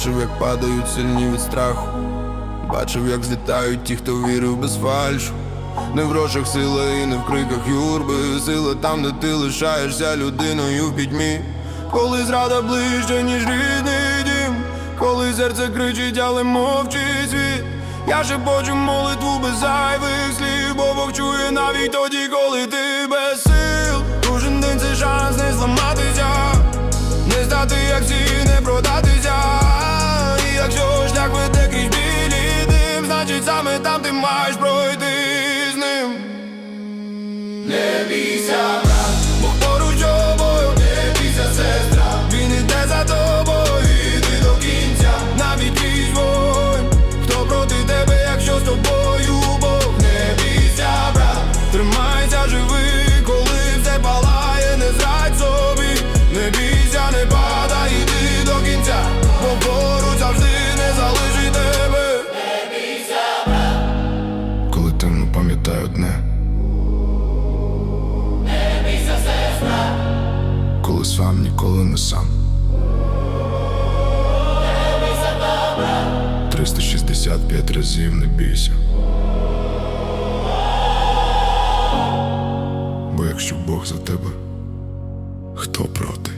Бачив, як падають сильні від страху. Бачив, як злітають ті, хто вірив без фальшу. Не в грошах сила і не в криках юрби. Сила там, де ти лишаєшся людиною в пітьмі. Коли зрада ближче, ніж рідний дім. Коли серце кричить, але мовчить світ. Я шепочу молитву без зайвих слів, бо Бог чує навіть тоді, коли ти без коли сам ніколи не сам. 365 разів не бійся. Бо якщо Бог за тебе, хто проти?